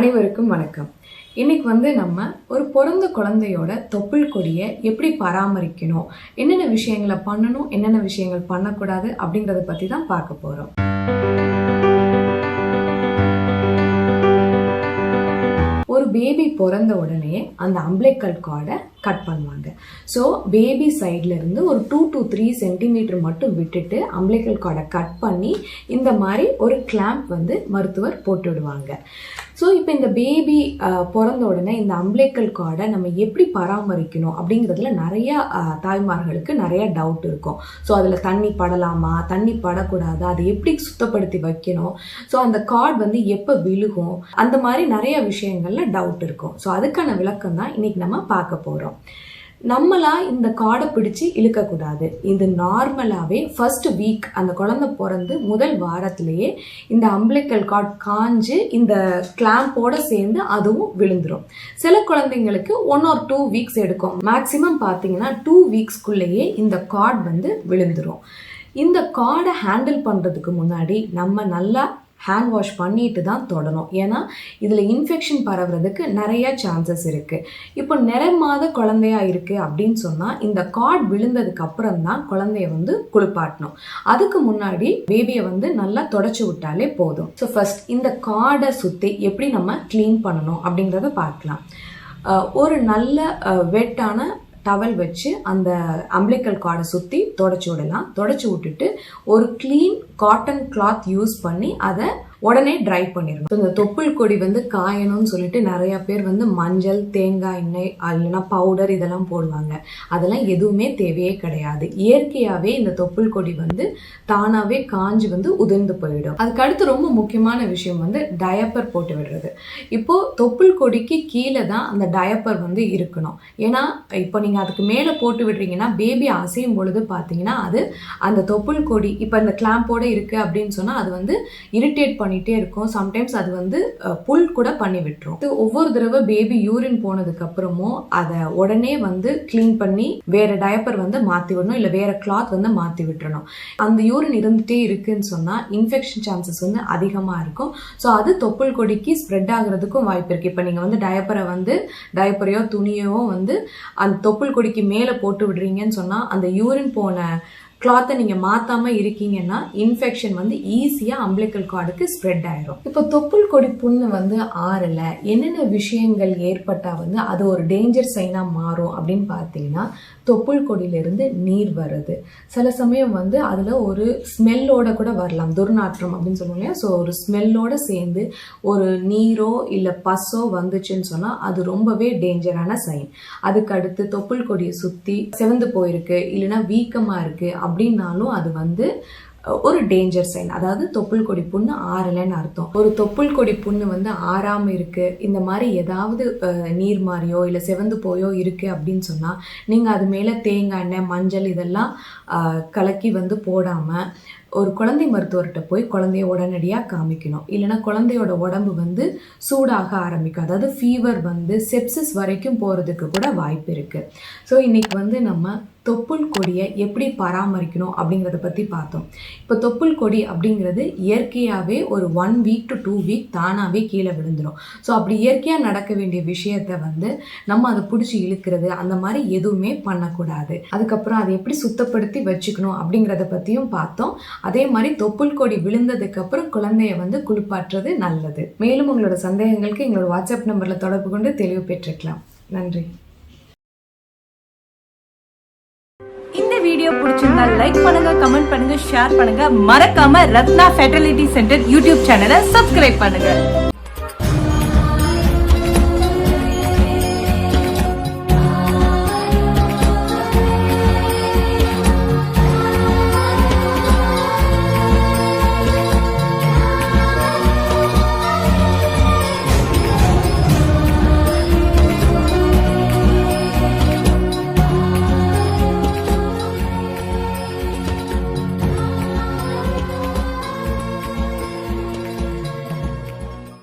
அனைவருக்கும் வணக்கம். இன்னைக்கு வந்து நம்ம ஒரு பிறந்த குழந்தையோட தொப்புள் கொடியை எப்படி பராமரிக்கணும்? என்னென்ன விஷயங்களை பண்ணணும்? என்னென்ன விஷயங்கள் பண்ணக்கூடாது? அப்படிங்கறத பற்றி தான் பார்க்க போறோம். ஒரு பேபி பிறந்த உடனே அந்த அம்பிளைக்கல் கார்டை கட் பண்ணுவாங்க. ஸோ பேபி சைட்லேருந்து ஒரு டூ டு த்ரீ சென்டிமீட்டர் மட்டும் விட்டுட்டு அம்பிளைக்கல் கார்டை கட் பண்ணி இந்த மாதிரி ஒரு கிளாம்ப் வந்து மருத்துவர் போட்டு விடுவாங்க ஸோ இப்போ இந்த பேபி பிறந்த உடனே இந்த அம்பிளைக்கல் கார்டை நம்ம எப்படி பராமரிக்கணும் அப்படிங்கிறதுல நிறைய தாய்மார்களுக்கு நிறைய டவுட் இருக்கும். ஸோ அதில் தண்ணி படலாமா? தண்ணி படக்கூடாதா? அதை எப்படி சுத்தப்படுத்தி வைக்கணும்? ஸோ அந்த கார்டு வந்து எப்போ விழுகும்? அந்த மாதிரி நிறைய விஷயங்கள்ல டவுட் இருக்கும். ஸோ அதுக்கான விளக்கம் தான் இன்னைக்கு நம்ம பார்க்க போகிறோம் நம்மளா இந்த கார்டை பிடிச்சு இழுக்கக்கூடாது. இது நார்மலாகவே ஃபர்ஸ்ட் வீக் அந்த குழந்தை பிறந்து முதல் வாரத்திலேயே இந்த அம்பிளிக்கல் கார்டு காஞ்சு இந்த கிளாம்போட சேர்ந்து அதுவும் விழுந்துடும் சில குழந்தைங்களுக்கு ஒன் ஆர் டூ வீக்ஸ் எடுக்கும். மேக்சிமம் பார்த்தீங்கன்னா டூ வீக்ஸ்க்குள்ளேயே இந்த கார்ட் வந்து விழுந்துடும் இந்த கார்டை ஹேண்டில் பண்ணுறதுக்கு முன்னாடி நம்ம நல்லா ஹேண்ட் வாஷ் பண்ணிட்டு தான் தொடணும். ஏன்னா இதில் இன்ஃபெக்ஷன் பரவுறதுக்கு நிறைய சான்சஸ் இருக்குது இப்போ நிறமாத குழந்தையா இருக்குது அப்படின்னு சொன்னால் இந்த கார்ட் விழுந்ததுக்கு அப்புறம் தான் குழந்தைய வந்து குளிப்பாட்டணும். அதுக்கு முன்னாடி பேபியை வந்து நல்லா தொடச்சி விட்டாலே போதும். ஸோ ஃபர்ஸ்ட் இந்த கார்டை சுற்றி எப்படி நம்ம க்ளீன் பண்ணணும் அப்படிங்கிறத பார்க்கலாம். ஒரு நல்ல வெட்டான டவல் வச்சு அந்த அம்பிளிக்கல் கார்டை சுற்றி தொடச்சி விடலாம். தொடச்சி விட்டுட்டு ஒரு க்ளீன் காட்டன் கிளாத் யூஸ் பண்ணி அதை உடனே ட்ரை பண்ணிடணும். இந்த தொப்புள் கொடி வந்து காயணும்னு சொல்லிட்டு நிறைய பேர் வந்து மஞ்சள் தேங்காய் எண்ணெய் இல்லைன்னா பவுடர் இதெல்லாம் போடுவாங்க. அதெல்லாம் எதுவுமே தேவையே கிடையாது. இயற்கையாகவே இந்த தொப்புள் கொடி வந்து தானாகவே காஞ்சு வந்து உதிர்ந்து போயிடும். அதுக்கு அடுத்து ரொம்ப முக்கியமான விஷயம் வந்து டயப்பர் போட்டு விடுறது. இப்போ தொப்புள் கொடிக்கு கீழே தான் அந்த டயப்பர் வந்து இருக்கணும். ஏன்னா இப்போ நீங்கள் அதுக்கு மேலே போட்டு விடுறீங்கன்னா பேபி அசையும் பொழுது பார்த்தீங்கன்னா அது அந்த தொப்புள் கொடி இப்போ இந்த கிளாம்போட இருக்குது அப்படின்னு சொன்னால் அது வந்து இரிட்டேட் பண்ணிகிட்டே இருக்கும். சம்டைம்ஸ் அது வந்து புல் கூட பண்ணி விட்டுரும். இது ஒவ்வொரு தடவை பேபி யூரின் போனதுக்கு அப்புறமும் அதை உடனே வந்து க்ளீன் பண்ணி வேற டயப்பர் வந்து மாற்றி விடணும் இல்லை வேற கிளாத் வந்து மாற்றி விட்டுறணும். அந்த யூரின் இருந்துகிட்டே இருக்குன்னு சொன்னால் இன்ஃபெக்ஷன் சான்சஸ் வந்து அதிகமாக இருக்கும். ஸோ அது தொப்புள் கொடிக்கு ஸ்ப்ரெட் ஆகிறதுக்கும் வாய்ப்பு இருக்குது இப்போ நீங்கள் வந்து டயப்பரை வந்து டயப்பரையோ துணியோ வந்து அந்த தொப்புள் கொடிக்கு மேலே போட்டு விடுறீங்கன்னு சொன்னால் அந்த யூரின் போன கிளாத்தை நீங்கள் மாற்றாமல் இருக்கீங்கன்னா இன்ஃபெக்ஷன் வந்து ஈஸியாக அம்பிளிக்கல் கார்டுக்கு ஸ்ப்ரெட் ஆயிரும். இப்போ தொப்புள் கொடி புண்ணு வந்து ஆறல என்னென்ன விஷயங்கள் ஏற்பட்டால் வந்து அது ஒரு டேஞ்சர் சைனாக மாறும் அப்படின்னு பார்த்தீங்கன்னா தொப்புள் கொடியிலிருந்து நீர் வருது. சில சமயம் வந்து அதில் ஒரு ஸ்மெல்லோட கூட வரலாம் துர்நாற்றம் அப்படின்னு சொல்லுவோம் இல்லையா? ஸோ ஒரு ஸ்மெல்லோட சேர்ந்து ஒரு நீரோ இல்லை பஸ்ஸோ வந்துச்சுன்னு சொன்னால் அது ரொம்பவே டேஞ்சரான சைன் அதுக்கு அடுத்து தொப்புள் கொடியை சுற்றி செவந்து போயிருக்கு இல்லைன்னா வீக்கமாக இருக்குது அப்படின்னாலும் அது வந்து ஒரு டேஞ்சர் சைன் அதாவது தொப்புள் கொடி புண்ணு ஆறலைன்னு அர்த்தம். ஒரு தொப்புள் கொடி புண்ணு வந்து ஆறாம இருக்கு. இந்த மாதிரி ஏதாவது நீர் மாதிரியோ இல்லை செவந்து போயோ இருக்கு அப்படின்னு சொன்னா நீங்க அது மேல தேங்காய் எண்ணெய் மஞ்சள் இதெல்லாம் கலக்கி வந்து போடாம ஒரு குழந்தை மருத்துவர்கிட்ட போய் குழந்தைய உடனடியாக காமிக்கணும். இல்லைன்னா குழந்தையோட உடம்பு வந்து சூடாக ஆரம்பிக்கும். அதாவது ஃபீவர் வந்து செப்சிஸ் வரைக்கும் போகிறதுக்கு கூட வாய்ப்பு இருக்குது ஸோ இன்னைக்கு வந்து நம்ம தொப்புள் கொடியை எப்படி பராமரிக்கணும் அப்படிங்கிறத பற்றி பார்த்தோம். இப்போ தொப்புள் கொடி அப்படிங்கிறது இயற்கையாகவே ஒரு one week to two week தானாகவே கீழே விழுந்துடும் ஸோ அப்படி இயற்கையாக நடக்க வேண்டிய விஷயத்த வந்து நம்ம அதை பிடிச்சி இழுக்கிறது அந்த மாதிரி எதுவுமே பண்ணக்கூடாது. அதுக்கப்புறம் அதை எப்படி சுத்தப்படுத்தி வச்சுக்கணும் அப்படிங்கிறத பற்றியும் பார்த்தோம். அதே மாதிரி தொப்புள் கொடி விழுந்ததுக்கப்புறம் குழந்தைய வந்து குளிப்பாற்றுறது நல்லது. மேலும் உங்களோட சந்தேகங்களுக்கு எங்களோட வாட்ஸ்அப் நம்பரில் தொடர்பு கொண்டு தெளிவு பெற்றுக்கலாம். நன்றி. வீடியோ பிடிச்சிருந்தா லைக் பண்ணுங்க கமெண்ட் பண்ணுங்க ஷேர் பண்ணுங்க. மறக்காம ரத்னா ஃபெர்டிலிட்டி சென்டர் யூடியூப் சேனலை சப்ஸ்கிரைப் பண்ணுங்க.